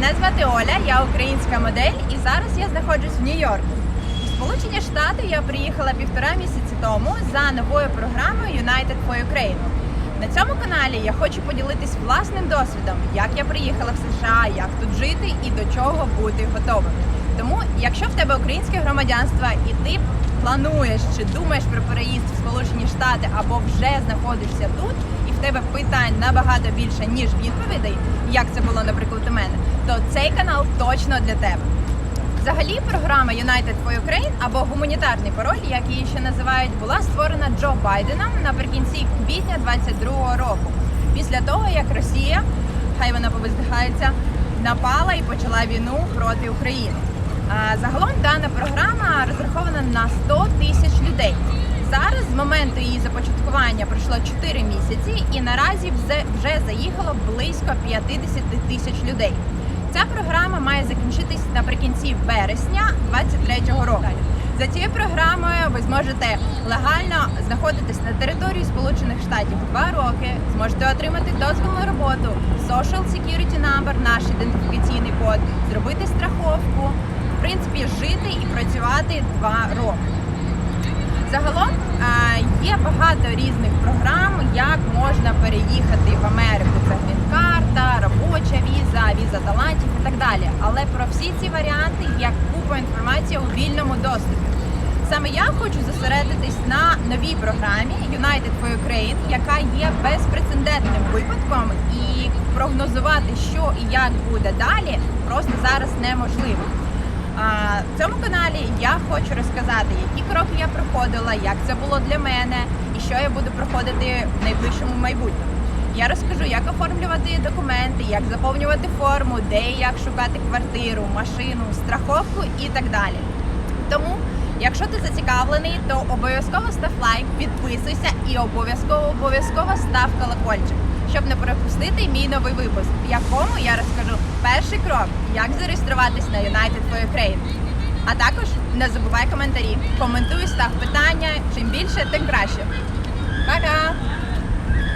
Мене звати Оля, я українська модель, і зараз я знаходжусь в Нью-Йорку. У Сполучені Штати я приїхала півтора місяці тому за новою програмою United for Ukraine. На цьому каналі я хочу поділитись власним досвідом, як я приїхала в США, як тут жити і до чого бути готовим. Тому, якщо в тебе українське громадянство і ти плануєш чи думаєш про переїзд в Сполучені Штати або вже знаходишся тут, тебе питань набагато більше, ніж відповідей, як це було, наприклад, у мене, то цей канал точно для тебе. Взагалі, програма United for Ukraine або гуманітарний пароль, як її ще називають, була створена Джо Байденом наприкінці квітня 22-го року. Після того, як Росія, хай вона повиздихається, напала і почала війну проти України. А, Загалом дана програма розрахована на 100 тисяч людей. Зараз з моменту її започаткування пройшло 4 місяці, і наразі вже- вже заїхало близько 50 тисяч людей. Ця програма має закінчитись наприкінці вересня 2023 року. За цією програмою ви зможете легально знаходитись на території Сполучених Штатів два роки, зможете отримати дозвіл на роботу, Social Security Number, наш ідентифікаційний код, зробити страховку, в принципі, жити і працювати два роки. Загалом е, є багато різних програм, як можна переїхати в Америку. Це грін-карта, робоча віза, віза талантів і так далі. Але про всі ці варіанти є купа інформації у вільному доступі. Саме я хочу зосередитись на новій програмі United for Ukraine, яка є безпрецедентним випадком, і прогнозувати, що і як буде далі, просто зараз неможливо. В цьому каналі я хочу розказати, які кроки я проходила, як це було для мене і що я буду проходити в найближчому майбутньому. Я розкажу, як оформлювати документи, як заповнювати форму, де і як шукати квартиру, машину, страховку і так далі. Тому, якщо ти зацікавлений, то обов'язково став лайк, підписуйся і обов'язково обов'язково став колокольчик, щоб не пропустити мій новий випуск, в якому я розкажу перший крок, як зареєструватись на United for Ukraine. А також не забувай коментарі. Коментуй, став питання. Чим більше, тим краще. Пока!